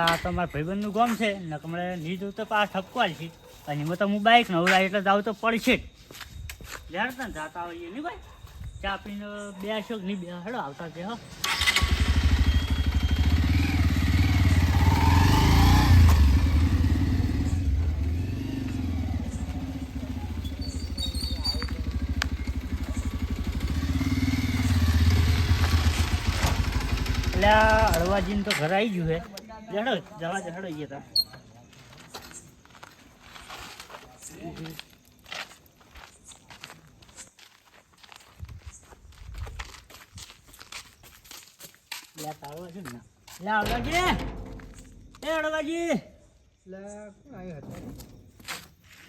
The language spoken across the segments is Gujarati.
આ તો મારા ભાઈબંધનું ગમ છે. ને હમણે નહીં તો આ ઠપકવાલ છે અને એમાં તો હું બાઇક નવડાય એટલે જાવ તો પડશે જ. જ્યારે તને જાતા હોઈએ નહીં ભાઈ? ચા પીને બે શોક નહીં, બે હેડો આવતા છે હો. એટલે હળવાજીને તો ઘર આવી ગયું જડો ગયા તા. લે તાળો છે ને લે હળવાજી એ હળવાજી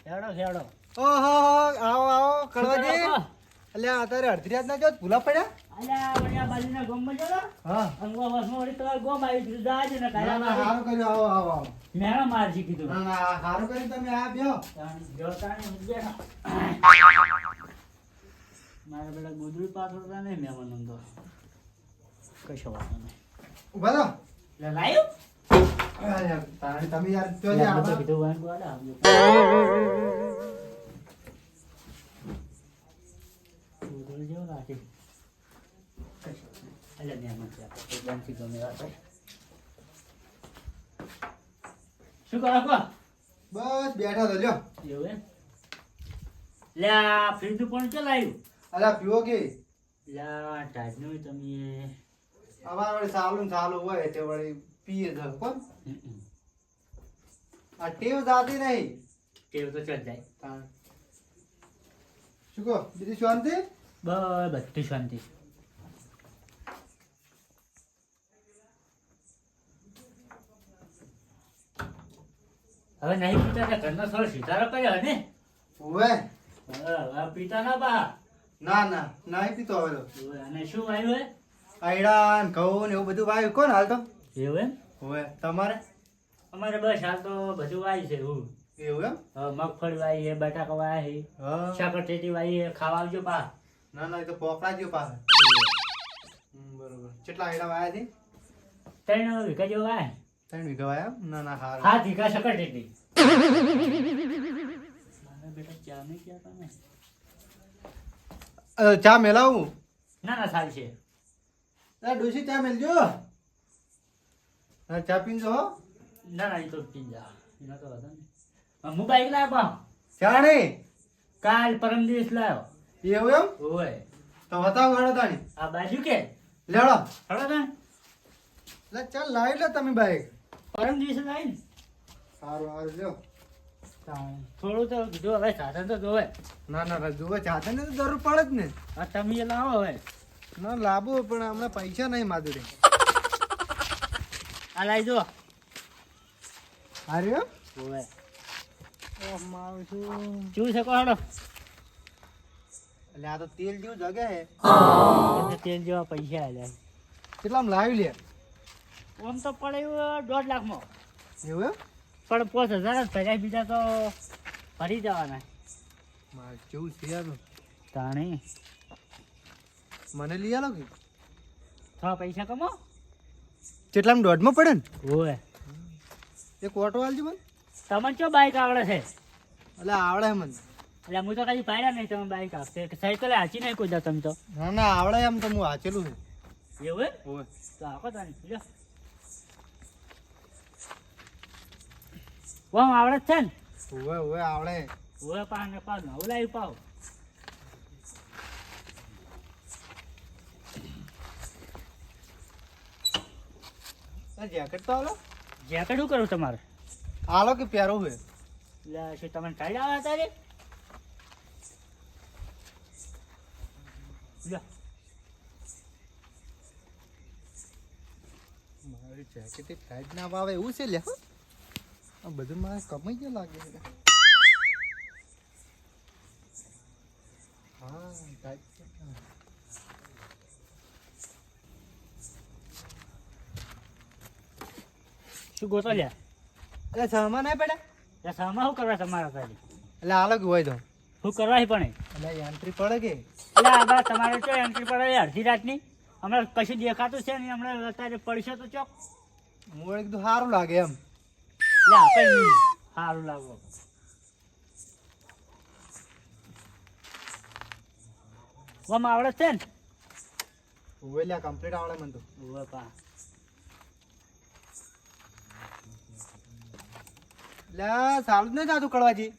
હેડો હેડો. ઓહો આવો આવો કડવાજી? એટલે અત્યારે અડધી રાત ના જો ભૂલા પડ્યા? ને. ના ના ના ના જો. મારા બેટા ગોદરી પાછળ હતા નહીં મહેમાન તો કશો વાંધો નહીં. ઊભા રહો. લે લાયો. તમે યાર જો તો આમાં. કીધું વાંગ વાળા આવજો. ગોદડું જેવું લાગે. કશો નહીં. અલ્યા મહેમાન છે આપણે, કોઈ ગામથી ગમે છે. શું કરો કો બસ બેઠા તો લ્યો. એવું એમ? લે આ ફ્રીજ પણ ચલાવ્યું અલા પીવો કે? લે ટાઈટનું તમે. અમાર વળી સાવલું ને સાવલું હોય તે વળી પીએ છે કોણ. આ ટેવ જાતી નહીં. ટેવ તો ચડ જાય. શું કહો? બીજી શાંતિ? બસ બધી શાંતિ. હવે નહીં પીતા તો ઘરનો થોડો સિતારો કર્યો ને? ઓવે હવે પીતા ના બા. ના ના નહીં પીતો હવે તો. અને શું આવ્યું હે? આયડાન ને ઘઉં ને એવું બધું વાવ્યું કોણ હાલ તો એવું એમ? ઓવે તમારે? અમારે બસ હાલ તો બધું વાય છે એવું. એવું એમ? મગફળી વાય છે બટાકા વાય છે હા. સાકર ટેટી વાય છે ખાવા આવજો પા ના ના એ તો પોકડા પા બરોબર. કેટલા આયડા વાયા છે? ત્રણ વીઘા જેવો વાય. ત્રણ વીઘા વાયા? ના ના હારું. હાથ વીઘા ટેટી મારા બેટા ચા નહીં ક્યાં તમે? ચા મેલાવું? ના ના સારી છે. ડોસી ડોશી ચા મેલજો. ના ચા પીજો હો ના ના એ તો પી જા. એનો તો વધારે હું બાઈક લાવ્યો પા ચાણે કાલ પરમ દિવસ લાવ્યો એવું એમ? હોય. તો બતાવો ઘણો તાણી આ બાજુ કે? લેડો હળો તા ચાલ લાવી લે તમે બાઈક પરમ દિવસે લાવી સારું સારું જો થોડું તો કીધું હવે સાધન તો જોવે ના ના ના જુઓ ચાતે ને તો જરૂર પડે જ ને આ તમે લાવો હવે ના લાવવું પણ હમણાં પૈસા નહીં માધુરી આ લાવી દો હાર્યો મારું શું છે કોહડો એટલે આ તો તેલ જેવું જગે હે તેલ જેવા પૈસા આલ્યા કેટલામાં લાવી લે આમ તો પડે એવું દોઢ લાખમાં. એવું પણ પાંચ હજાર જ ભર્યા બીજા તો ભરી જવાના. મારે કેવું છે યાર? તાણી. મને લઈ આલો કે? છ પૈસા કમો કેટલામાં દોઢમાં પડે ને? ઓય એક ઓટો આલજો મને. તમને ચો બાઈક આવડે છે? એટલે આવડે મને. એટલે હું તો કદી પાડ્યા નહીં તમે બાઈક આપશે. સાયકલ હાચી નહીં કોઈ તમે તો. ના ના આવડે એમ તો હું હાચેલું છે. એવું ઓય તો આખો તાણી લ્યો. વાહ આવડે છે ને? ઓવે ઓવે આવડે. ઓય પા ને પા નવું લાવી પાવ. જેકેટ તો આલો જેકેટ શું કરું તમારે? આલો કે પ્યારો હોય એટલે શું તમને ટાઈડ આવે તારે? મારી જેકેટ ટાઈટ ના આવે એવું છે લે આ બધું મારે કમાઈ ગયા લાગે છે. હા ટાઈપ છે. શું ગોતો લ્યા? એટલે સામા નહીં પડે? એટલે સામા શું કરવા તમારા તારે એટલે અલગ હોય તો. શું કરવા પણ એટલે એન્ટ્રી પડે કે? એટલે આ તમારે તો એન્ટ્રી પડે અડધી રાતની. હમણાં કશું દેખાતું છે નહીં હમણાં અત્યારે પડશે તો ચોક. હું એકદમ સારું લાગે એમ. લે કઈ સારું લાગો ઓમ આવડે છે ને લ્યા કમ્પ્લીટ આવડે મને તો ઊભો પા લ્યા સારું નહીં જાતું કડવાજી.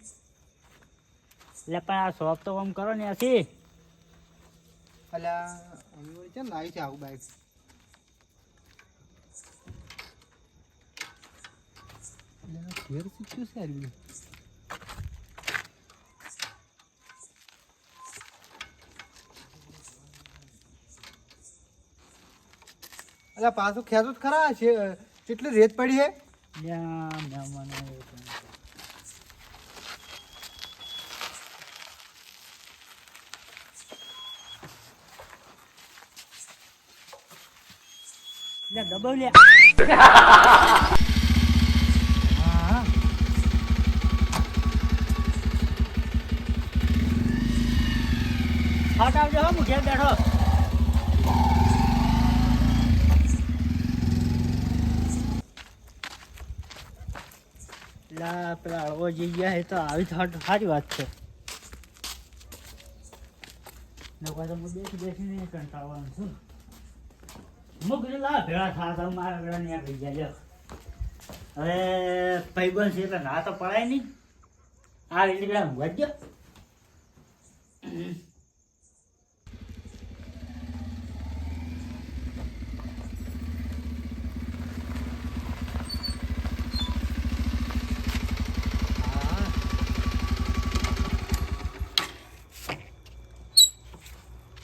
એટલે પણ આ શોપ તો ઓમ કરો ને આથી અલ્યા અમે છે કેમ લાવી છે આવું બાઈક? છે યાર બી. અલ્યા પાછું ખેંચું જ ખરા છે કેટલી રેત પડી છે દબાવ લે પેલા જઈ ગયા એ તો આવી સારી વાત છે. નકર તો હું બેસી બેસીને કંટાળવાનું છું. મુક લા, ભેળા થા, તો મારા ભેળા ને થઈ ગયા, લ્યો. હવે ભાઈબંધ છે એટલે ના તો પડાય નહીં. આ લીમડા વધ્યો હા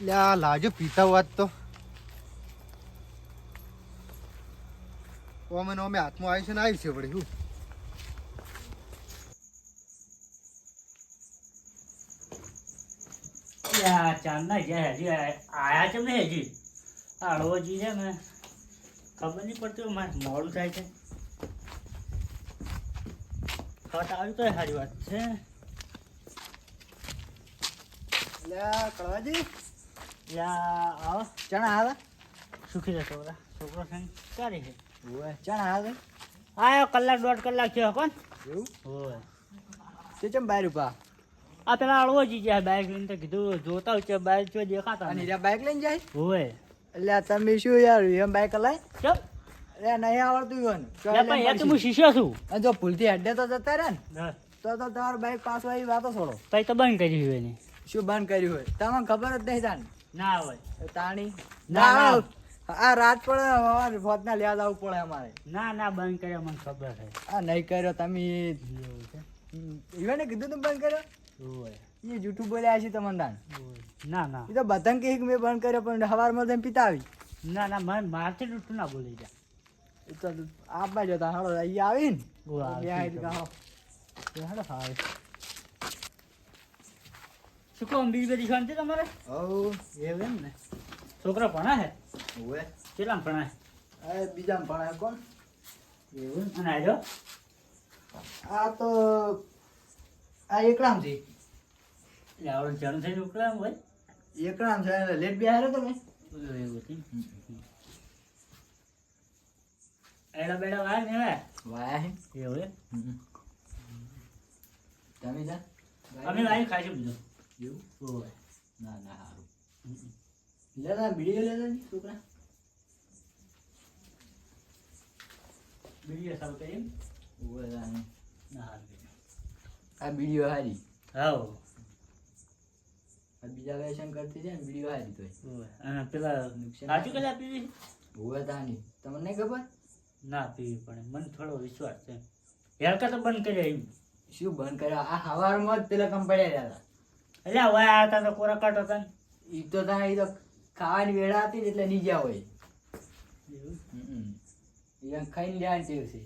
લ્યા લાજો પીતા વાત તો. ઓમે ઓમે હાથમાં આવી છે ને આવી છે વળી શું ચાંદના ગયા હજી આયા છે ને હજી? આ અળવોજી છે ને. ખબર નહીં પડતી મારે મોડું થાય છે. ખટ આવી તો સારી વાત છે. લ્યા કળવાજી આવો. ચણા આવે? સુખી રહે છોકરા છોકરો છે ઓય ચણા આવે? આયો કલાક દોઢ કલાક થયો કોણ? એવું? હોય. તે ચમ બાર રૂપા આ પેલા અળવોજી ગયા બાઇક લઈને તો કીધું જોતા હોય છે બાઇક જો દેખાતા અને. લ્યા બાઈક લઈને જાય? હોય. એટલે તમે શું યાર એમ બાઈક હલાય? ચમ એટલે નહીં આવડતું ઈવન તો હું શીખ્યો છું. અને જો ભૂલથી હેડે તો જતા રહે ને તો તો તમારું બાઈક પાછું આવી વાતો છોડો. તો બંધ કરી હોય શું બંધ કર્યું હોય? તમને ખબર જ નહીં તાણ ના હોય. તાણી. ના, ના. ના આ રાત પણ અમારે ફોતના લેવા જવું પડે અમારે. ના ના બંધ કર્યો મને ખબર છે. આ નહીં કર્યો તમે ઈવને કીધું તું બંધ કર્યો? એ જૂઠું બોલ્યા છે તમને ના ના. એ તો કહી કે મેં બંધ કર્યો પણ સવારમાં તમે પિતા આવી ના ના મને મારથી તૂટું ના બોલી જા એ તો આપવા જતા હાલો અહીંયા આવી ને ઓ આવે બે આઈ છે. તો હાલો. એ હાલો હાલ. શું કહો બીજી બધી શાંતિ તમારે? ઓ એમ ને. છોકરા ભણા હે ઓએ કેટલા ભણા આ બીજા ભણાય કોણ? એવું અને આજો આ તો આ એકલામ છે. એટલે આવડે જણ થઈને ઉકળા હોય? એકલામ છે એટલે લેટ બી હારે તમે એવું હતું એડા બેડા વાર ને વાયા એવું તમે જા. અમે વાય ખાઈ છે બધું. એવું? હોય ના ના સારું. લેતા બીડી લેતા ની છોકરા. બીજી સારું તાને. ના આ બીડીઓ હારી. હા બીજા વ્યસન કરતી છે ને બીડીઓ હારી હોય પેલા પીવી તાની તમને નહીં ખબર? ના પીવી પણ મને થોડો વિશ્વાસ છે. હેરકા તો બંધ કર્યા એમ. શું બંધ કર્યા? આ હવારમાં જ પેલા કંપડ્યા રહ્યા હતા. એટલે હવે હતા તો કોરા કાઢો હતા ને ઈ તો તા ઈ તો ખાવાની વેળા હતી ને એટલે ની ગયા હોય. ઈ ખાઈને લેવાની ટેવ છે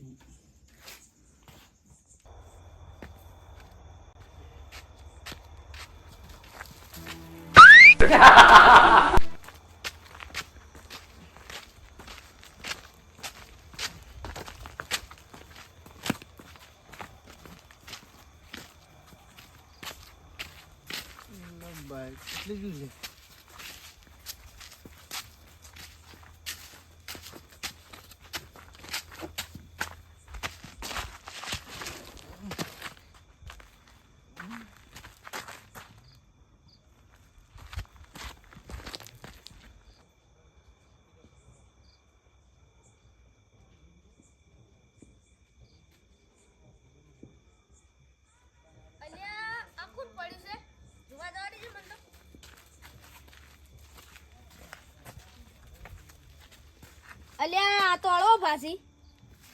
અલ્યા આ તો અળવો ભાસી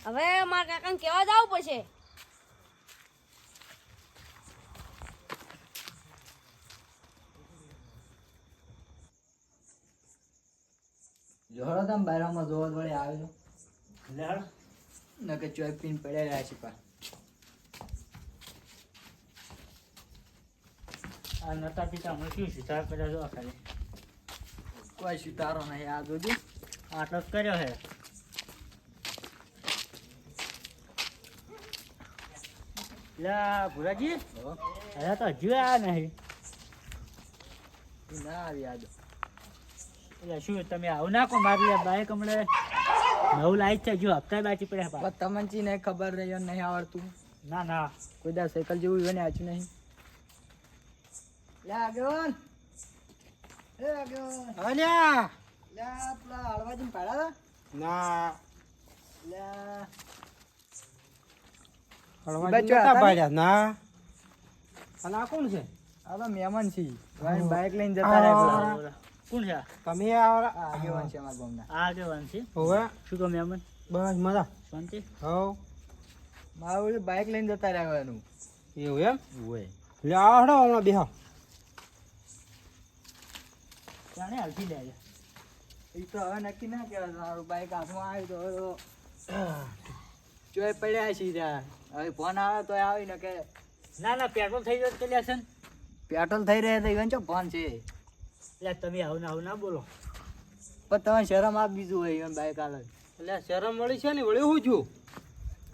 હવે મારા કાકાને કેવા જવું પડશે. જોડો તમે બાયરામાં જોવા વળી આવ્યો છો. લેડ નકે ચોય પીન પડ્યા રહ્યા છે પા આ નતા પિતા હમણાં શું સુધાર પડ્યા જો ખાલી? કોઈ સિતારો નહીં આ જોજો. આટલો જ કર્યો હે લા ભુરાજી હવે તો હજુ આ નહીં. ના આવી આજો. એટલે શું તમે આવું નાખો મારી બાઈક હમણાં નવું લાઈટ છે જો હપ્તા બાકી પડ્યા તમને ચી નહીં ખબર રહી નહીં આવડતું? ના ના. કોઈ દા સાયકલ જેવું એને આજુ નહીં. લે આગેવાન એ આગેવાન. અલ્યા! લે પેલા હળવાજીને પાડ્યા ના. તા લે. હળવા બચ્ચા જતા હતા ને? પાડ્યા ના. અને આ કોણ છે? આ તો મહેમાન છે. બાઈક લઈને જતા રહ્યા કોણ છે તમે આ આ આગેવાન છે અમારા ગામના. આગેવાન છે? હોવે? શું કહો મેમન બસ મજા. શાંતિ? હવ. મારું બાઈક લઈને જતા રહેવાનું એવું એમ? લે આવડો હમણાં બેહો. જાણે હાલથી લે એ તો હવે નક્કી ના કહેવાય મારું બાઈક હાથમાં આવ્યું તો ચોય પડ્યા છે ત્યાં હવે ફોન આવે તો આવી ને કે ના ના પેટ્રોલ થઈ જાય તો લે છે? પેટ્રોલ થઈ રહ્યા તો ઈવન ચો ફોન છે. એટલે તમે આવું ના આવું ના બોલો. પણ તમે શરમ આપ બીજું હોય ઈવન બાઈક આલે એટલે શરમ વળી છે ને વળી હું છું?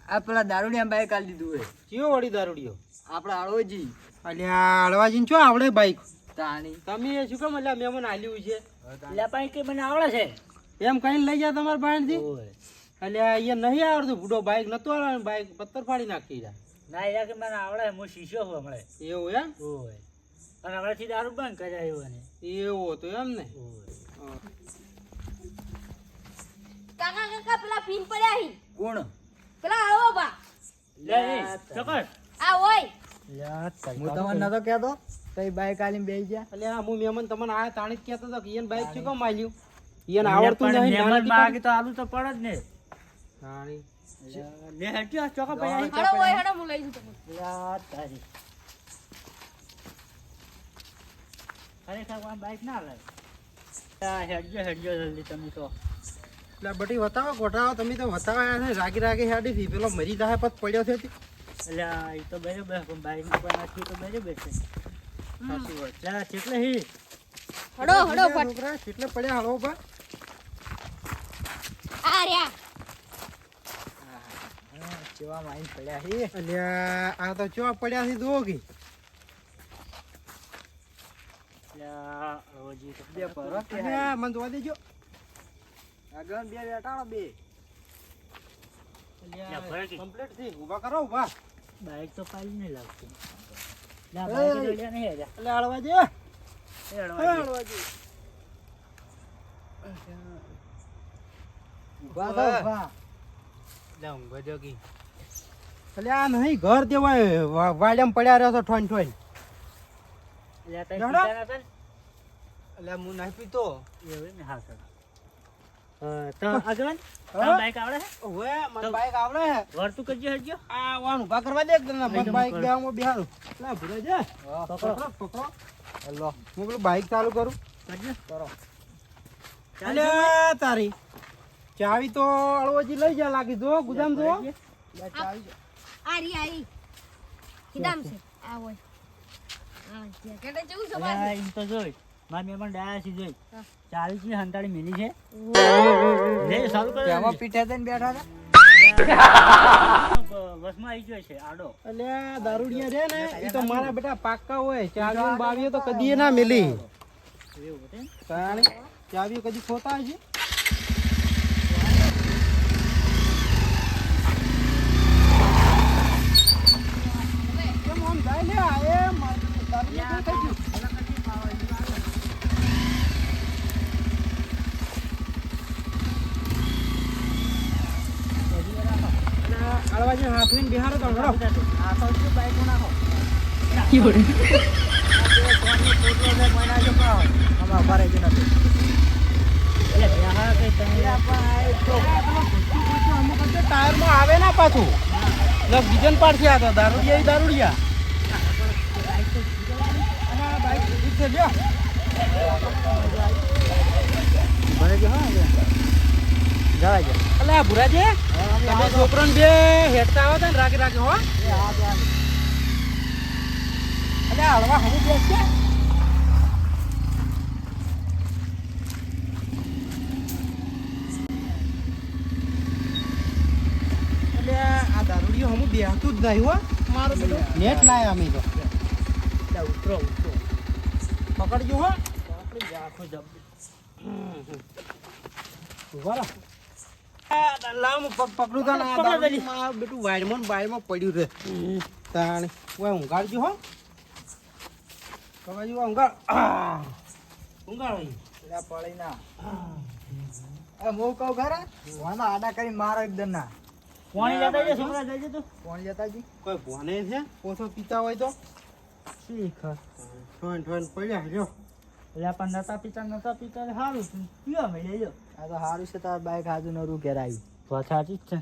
આ પેલા દારૂડિયા બાઈક આલી દીધું હોય. ચિયો વળી દારૂડિયો? આપણા હળવજી. અલ્યા હળવાજીને ચો આવડે બાઈક તાણી. તમે શું કેમ એટલે મેમન આલ્યું છે? એટલે પાઈ કે મને આવડે છે? એમ કઈ લઈ જા તમારા ઓય. અલ્યા અહીંયા નહીં આવડતું. બુડો બાઈક નતો આવડે બાઈક પથ્થર ફાડી નાખી જા ના યાર કે મને આવડે હું શીશો હું હમણાં. એવું એમ? ઓય. અને હમણાંથી દારૂ બંધ કર્યા એવું ને એવું હતું એમ ને? કાકા કાકા પેલા પીન પડ્યા હી. કોણ? પેલા આવો બા લે ચોક્કસ. આ હોય. હું તમને નતો કહેતો. તઈ બાઈક આલીને બેસી ગયા. આ હું મહેમાન તમને આ તાણી જ કહેતો હતો કે ઈયન બાઈક ચૂકો માલ્યું? ઈયન આવડતું નહીં મહેમાન નાનેથી તો આલુ તો પડ જ ને. તાણી. લે હટ્યો ચોક્કસ ભાઈ હડો ઓય હડો હું લઈ જઉં તમને. લા તારી. ખરેખર આ બાઈક ના લે હેડજો હેડજો જલ્દી તમે તો એટલે બટી વતાવો ગોઠાવો તમે તો વતાવા આવ્યા છે રાગી રાગી હેડી થી પેલો મરી જાય પત પડ્યો છે. એટલે એ તો બરાબર બાઈક કોઈ નાખ્યું તો બરાબર છે. સાચી વાત. લા કેટલે હી. હડો હડો ફટ. છોકરા કેટલે પડ્યા હળવો બા આ રહ્યા. ચેવા માઈન પડ્યા હી. અલ્યા આ તો ચો પડ્યા છે દો કી. રોજી તો બે પરો અલ્યા મને જોવા દેજો. આગળ બે બેટાડો બે. યા, કમ્પ્લીટથી ઊભા કરો ઊભા બાઈક તો પાલી નહીં લાગતું નહીં ઘર દેવાય. વાડે પડ્યા રહ્યો છો ઠોન ઠોન એટલે હું નહીં પીતો. એવું હા સર આગળ હા? બાઈક આવડે છે? મને બાઈક આવડે હે વળતું કરજો હેડજો આ વાન ઊભા કરવા દે એકદમ એકદમ બાઈક ઉપર. બેવામાં બેહારું લે ભૂરે જે. પકડો. હું પેલું બાઈક ચાલુ કરું? કરજો. કરો. તારી. ચાવી તો અળવોજી લઈ જા લાગી જો ગુદામ જો ચાવી છે. આ રી આ રી કીધામ છે? આ હોય. આ જેકેટ જેવું છે એમ તો જોઈ. મારી મેં પણ ડાયાસી જોઈ. ચાલીસની મિલી છે. લે સારું કરે પીઠે થઈને બેઠા હતા? આવી ગયો છે આડો. અલ્યા દારૂડિયા રે ને એ તો મારા બેટા પાક્કા હોય. ચાવીઓ બાવીઓ તો કદી ના મિલી. એમ? ચાવીઓ કદી ખોતા છે કેમ આમ જાય લે આ એ મારું દારૂડિયું કેવું થઈ ગયું? અળવાજી હાથવીને બિહારો તો. આ શું બાઈક નાખો અમુક વખતે ટાયરમાં આવે ના પાછું બીજન પાડશે આ તો દારૂડિયા દારૂડિયા બાઈક છે જવા જો એટલે આ ભુરાજી તમે છોકરાને બે હેડતા આવો ને રાગે રાખજો હો. એટલે હળવા હમું બેસ છે. અલે આ દારૂડિયો હમું બેહતું જ નહીં હો. મારો બેટું. નેટ લાય અમે તો. ઉતરો ઉતરો. પકડજો હો. જ આખો જબ. ઊભા આડા કરી મારો એકદમ ના પાણી જતા કોણ જતા કોઈ ભોને છે ઓછો પીતા હોય તો? પડ્યા જો એટલે પણ નતા પીતા નતા પીતા સારું પીવા મળે જો આ તો સારું છે તાર બાઈક હાજુ નરું ઘેર આવ્યું. વાત સાચી જ છે.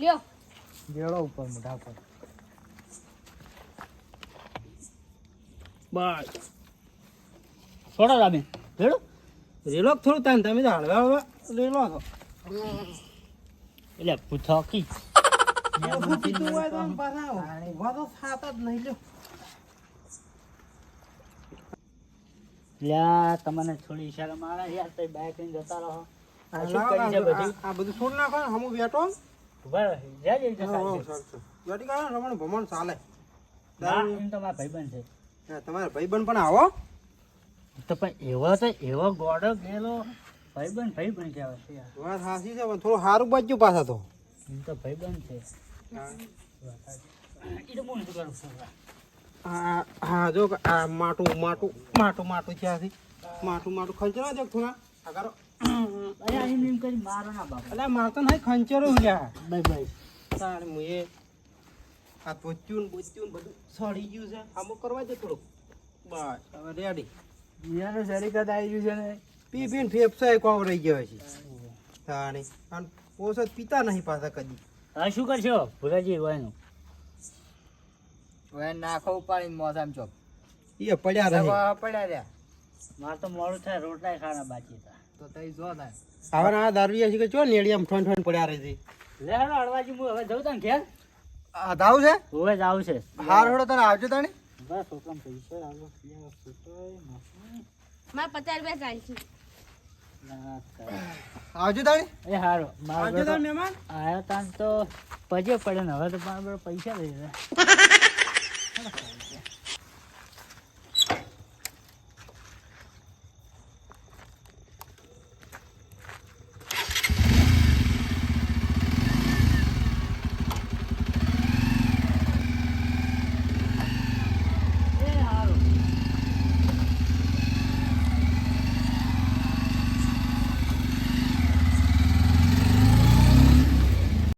લ્યો. જેડો ઉપર મોઢા પર બસ છોડો રામે રેડો રેલો. થોડું તાન તમે તો હળવા હળવા રેલો છો. એટલે પૂછોકી ઓછું કીધું હોય તો આમ પાછા ઊભા તો થાતા જ નહીં લ્યો. લ્યા તમને થોડી શરમ આવે યાર તઈ બાઈક લઈને જતા રહો. આ શું કરી છે બધું? આ બધું છોડ નાખો બેઠો ઊભા જ્યાં રમણ ભમણ ચાલે. ના એમ તો મારા ભાઈબંધ છે. તમારા ભાઈબંધ પણ આવો. તો પણ એવો તો એવો ગોડો ગયેલો ભાઈબંધ ભાઈબંધ કહેવાય છે યાર. વાત સાચી છે પણ થોડું સારું બાજુ પાછા તો. એમ તો ભાઈબંધ છે. એ તો બોલ કરું છું હા હા જો આ માટું માટું માટું માટું ત્યાંથી માટું માટું ખંચરો જો થોડા કરો. અરે મારતો નહીં ખંચરો ઉલ્યા બાય ભાઈ તારે મુએ આ પોચ્યું ને બોચ્યું બધું સડી ગયું છે. અમુક કરવા દે થોડુંક. બસ હવે રેડી દુનિયાનું શરીકત આવી ગયું છે ને? પી પીને ફેફસાય કોમ રહી ગયો છે તાણી. અને પીતા નહીં પાછા કદી. હવે શું કરશો? ભુરાજી હોયનું હવે નાખો ઉપાડીને મોસામ ચોપ. એ પડ્યા રહે. પડ્યા રહ્યા. માર તો મોડું થાય રોટલા ખાના બાકી હતા. તો તઈ જો થાય હવે આ દારૂ છે કે ચો નેડી આમ ઠોન ઠોન પડ્યા રહી છે? લે હાલો અડવાજી હું હવે જઉં તને ઘેર? આ ધાવ છે? હવે જાવ છે. હાર હોડો તને આવજો તાણી. બસ ઓકમ પૈસા નાખી. મારા પચાસ રૂપિયા ચાલશે છે. આવજો તાણી. એ હારો આવજો તાર મહેમાન. આયો તાન તો પજે પડે ને હવે તો મારા પૈસા લઈ લે